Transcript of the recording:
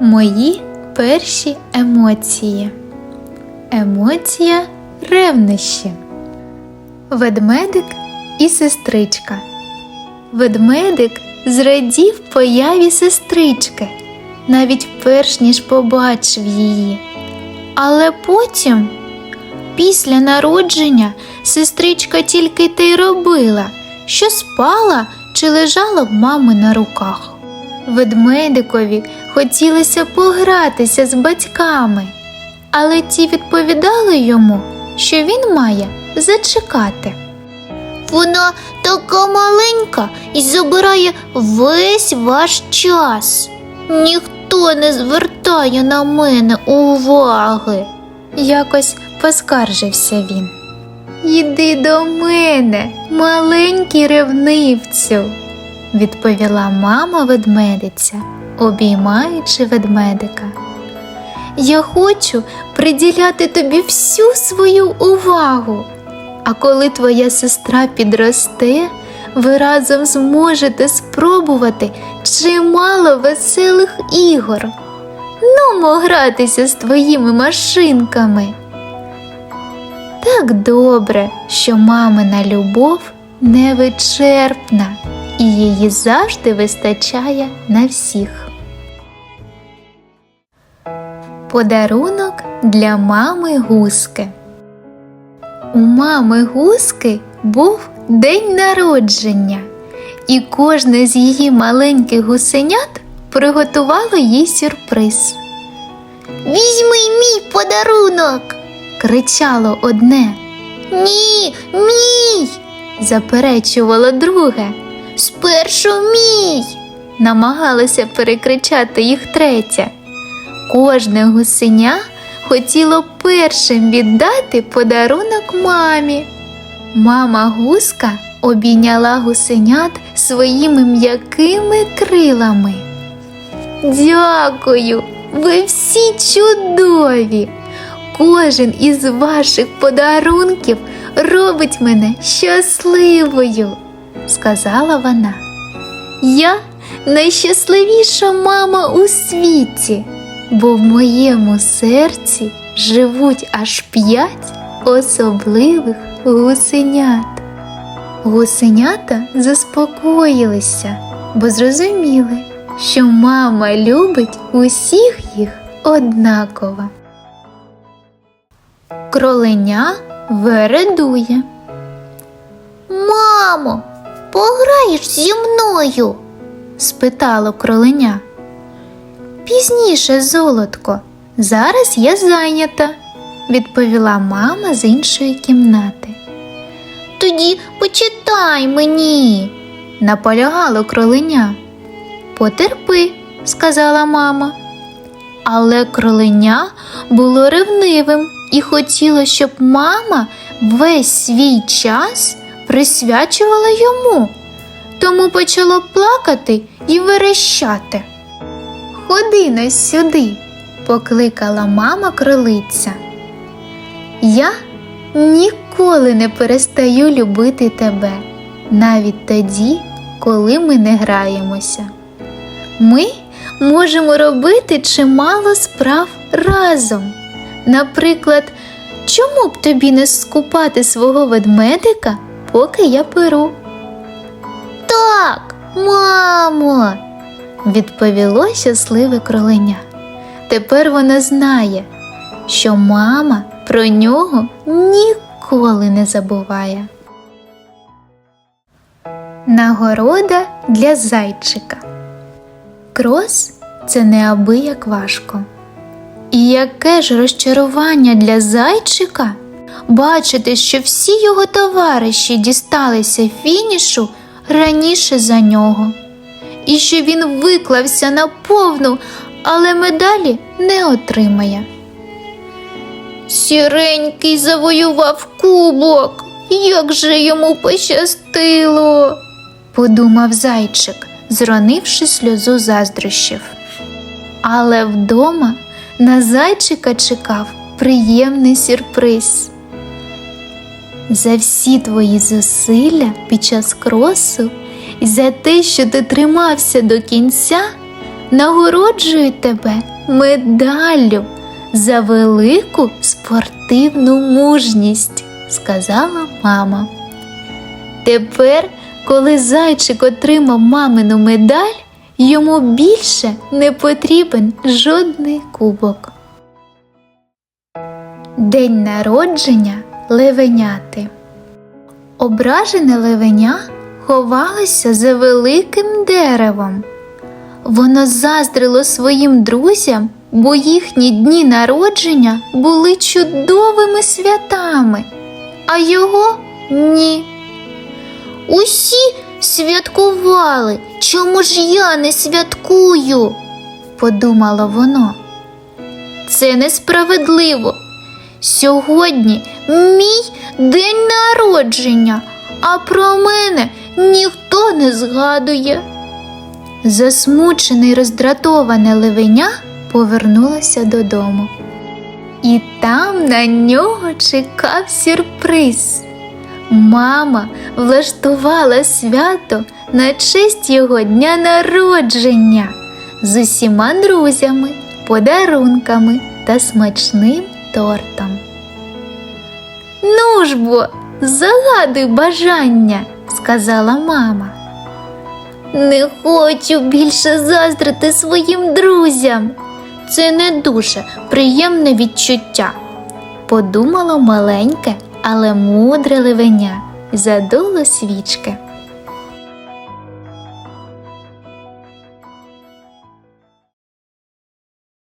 Мої перші емоції. Емоція ревнощі. Ведмедик і сестричка. Ведмедик зрадів появі сестрички, навіть перш ніж побачив її. Але потім, після народження, сестричка тільки те й робила, що спала чи лежала в мами на руках. Ведмедикові хотілося погратися з батьками, але ті відповідали йому, що він має зачекати. Вона така маленька і забирає весь ваш час. Ніхто не звертає на мене уваги. Якось поскаржився він. Іди до мене, маленький ревнивцю, відповіла мама ведмедиця, обіймаючи ведмедика. Я хочу приділяти тобі всю свою увагу. А коли твоя сестра підросте, ви разом зможете спробувати чимало веселих ігор. Нумо гратися з твоїми машинками. Так добре, що мамина любов невичерпна і її завжди вистачає на всіх. Подарунок для мами гуски. У мами гуски був день народження, і кожне з її маленьких гусенят приготувало їй сюрприз. Візьми мій подарунок. Кричало одне, Ні, мій. заперечувало друге, Спершу мій. намагалося перекричати їх третє. Кожне гусеня хотіло першим віддати подарунок мамі. Мама гуска обійняла гусенят своїми м'якими крилами. Дякую, ви всі чудові. Кожен із ваших подарунків робить мене щасливою, сказала вона. Я найщасливіша мама у світі, бо в моєму серці живуть аж п'ять особливих гусенят. Гусенята заспокоїлися, бо зрозуміли, що мама любить усіх їх однаково. Кроленя вередує. Мамо, пограєш зі мною. спитало кроленя. Пізніше, золотко, зараз я зайнята, відповіла мама з іншої кімнати. Тоді почитай мені. Наполягало кроленя. Потерпи, сказала мама. Але кроленя було ревнивим і хотіло, щоб мама весь свій час присвячувала йому, тому почало плакати і верещати. Ходи на сюди, покликала мама кролиця. Я ніколи не перестаю любити тебе, навіть тоді, коли ми не граємося. Ми можемо робити чимало справ разом. Наприклад, чому б тобі не скупати свого ведмедика, поки я перу? Так, мамо. Відповіло щасливе кроленя. Тепер вона знає, що мама про нього ніколи не забуває. Нагорода для зайчика. Крос це неабияк важко. І яке ж розчарування для зайчика бачити, що всі його товариші дісталися фінішу раніше за нього, і що він виклався на повну, але медалі не отримає. Сіренький завоював кубок. Як же йому пощастило. подумав зайчик, зронивши сльозу заздрощів. Але вдома на зайчика чекав приємний сюрприз. За всі твої зусилля під час кросу і за те, що ти тримався до кінця, нагороджую тебе медаллю за велику спортивну мужність, сказала мама. Тепер, коли зайчик отримав мамину медаль, йому більше не потрібен жодний кубок. День народження левеняти. Ображене левеня ховалося за великим деревом. Воно заздрило своїм друзям, бо їхні дні народження були чудовими святами, а його ні. Усі святкували. Чому ж я не святкую? подумало воно. Це несправедливо. Сьогодні мій день народження, а про мене ніхто не згадує. Засмучене й роздратоване левеня повернулося додому. І там на нього чекав сюрприз. Мама влаштувала свято на честь його дня народження з усіма друзями, подарунками та смачним тортом. Ну ж бо, загадуй бажання, сказала мама. Не хочу більше заздрити своїм друзям. Це не дуже приємне відчуття. подумало маленьке, але мудре ливеня, задуло свічки.